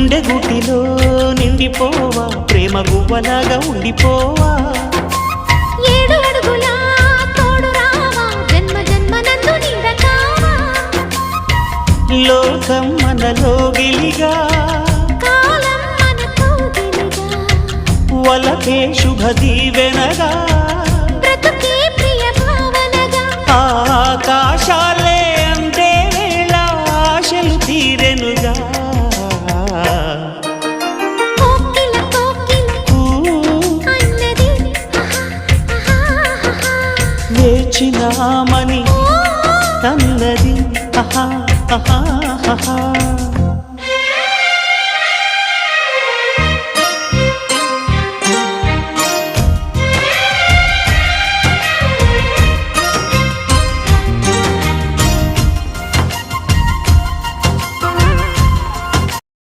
గుండె గుటిలో నిండిపోవా ప్రేమ గువ్వలాగా ఉండిపోవా? ఏడు అడుగుల తోడు రావా జన్మ జన్మ నందు నీడ కావా లోకం మనలో గిలిగా కాలం వలకే శుభ దీవెనగా బ్రతుకే ప్రియ భావనగా. ఆకాశాలే వేళ ఆశలు తీరెనుగా వేచినామని తన్నది. ఆహా ఆహా ఆహా